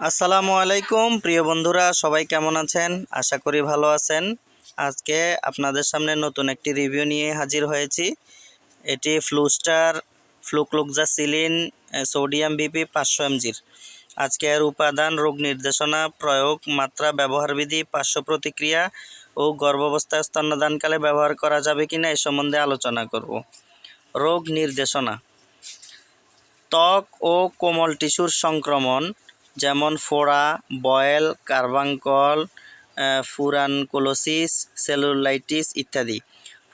আসসালামু আলাইকুম, প্রিয় বন্ধুরা, সবাই কেমন আছেন? আশা করি ভালো আছেন। আজকে আপনাদের সামনে নতুন একটি রিভিউ নিয়ে হাজির হয়েছি। এটি ফ্লুস্টার ফ্লুক্লুকজাসিলিন সোডিয়াম বিপি পাঁচশো এমজির আজকে এর উপাদান, রোগ নির্দেশনা, প্রয়োগ, মাত্রা ব্যবহারবিধি পার্শ্ব প্রতিক্রিয়া ও গর্ভাবস্থায় স্তন্যদানকালে ব্যবহার করা যাবে কিনা এ সম্বন্ধে আলোচনা করব। রোগ নির্দেশনা। ত্বক ও কোমল টিস্যুর সংক্রমণ যেমন ফোড়া, বয়েল, কার্বাঙ্কল ফুরানকোলোসিস, সেলুলাইটিস ইত্যাদি।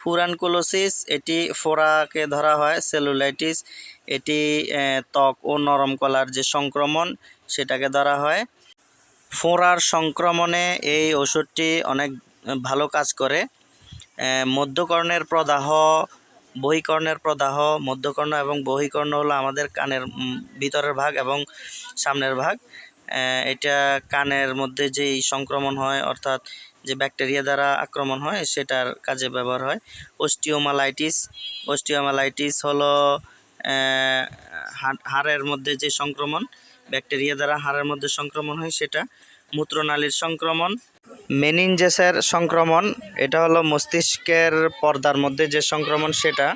ফুরানকোলোসিস, এটি ফোড়াকে ধরা হয়, সেলুলাইটিস, এটি ত্বক ও নরম কলার যে সংক্রমণ, সেটাকে ধরা হয়। ফোড়ার সংক্রমণে এই ওষুধটি অনেক ভালো কাজ করে। মধ্যকর্ণের প্রদাহ বহিকর্ণের প্রদাহ, মধ্যকর্ণ এবং বহিকর্ণ হলো আমাদের কানের ভিতরের ভাগ এবং সামনের ভাগ। এটা কানের মধ্যে যেই সংক্রমণ হয়, অর্থাৎ যে ব্যাকটেরিয়া দ্বারা আক্রমণ হয়, সেটার কাজে ব্যবহার হয়। অস্টিওমালাইটিস অস্টিওমালাইটিস হলো হাড়ের মধ্যে যে সংক্রমণ, ব্যাকটেরিয়া দ্বারা হাড়ের মধ্যে সংক্রমণ হয় সেটা। মূত্রনালীর সংক্রমণ মেনিনজেসের সংক্রমণ, এটা হলো মস্তিষ্কের পর্দার মধ্যে যে সংক্রমণ সেটা।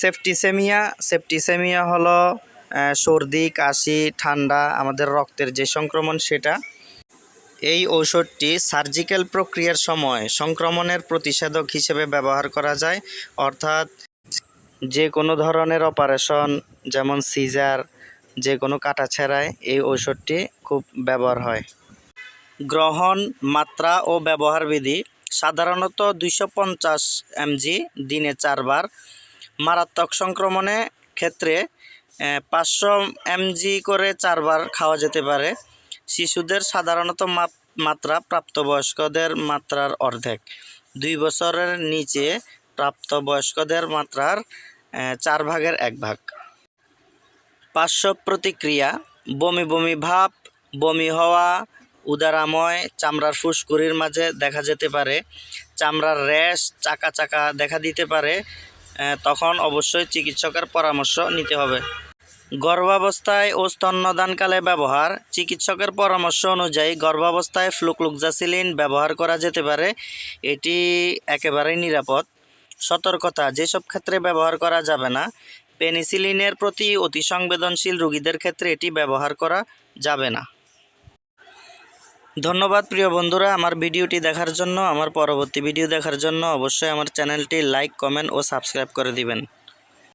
সেফটিসেমিয়া সেফটিসেমিয়া হলো সর্দি, কাশি, ঠান্ডা, আমাদের রক্তের যে সংক্রমণ সেটা। এই ঔষধটি সার্জিক্যাল প্রক্রিয়ার সময় সংক্রমণের প্রতিষেধক হিসেবে ব্যবহার করা যায়, অর্থাৎ যে কোনো ধরনের অপারেশন, যেমন সিজার, যে কোনো কাটা ছেঁড়ায় এই ঔষধটি খুব ব্যবহার হয়। গ্রহণ, মাত্রা ও ব্যবহার বিধি সাধারণত দুইশো পঞ্চাশ এমজি দিনে চারবার। মারাত্মক সংক্রমণে ক্ষেত্রে পাঁচশো এমজি করে চারবার খাওয়া যেতে পারে। শিশুদের সাধারণত মাত্রা প্রাপ্তবয়স্কদের মাত্রার অর্ধেক। দুই বছরের নিচে প্রাপ্তবয়স্কদের মাত্রার চার ভাগের এক ভাগ। পার্শ্ব প্রতিক্রিয়া, বমি বমি ভাব, বমি হওয়া উদারাময় চামড়ার ফুসকুড়ির মাঝে দেখা যেতে পারে। চামড়ার র্যাশ চাকা চাকা দেখা দিতে পারে। তখন অবশ্যই চিকিৎসকের পরামর্শ নিতে হবে। গর্ভাবস্থায় ও স্তন্যদানকালে ব্যবহার। চিকিৎসকের পরামর্শ অনুযায়ী গর্ভাবস্থায় ফ্লুক্লুকজাসিলিন ব্যবহার করা যেতে পারে। এটি একেবারেই নিরাপদ। সতর্কতা, যেসব ক্ষেত্রে ব্যবহার করা যাবে না, পেনিসিলিনের প্রতি অতি সংবেদনশীল রোগীদের ক্ষেত্রে এটি ব্যবহার করা যাবে না। ধন্যবাদ প্রিয় বন্ধুরা আমার ভিডিওটি দেখার জন্য, আমার পরবর্তী ভিডিও দেখার জন্য অবশ্যই আমার চ্যানেলটি লাইক, কমেন্ট ও সাবস্ক্রাইব করে দিবেন।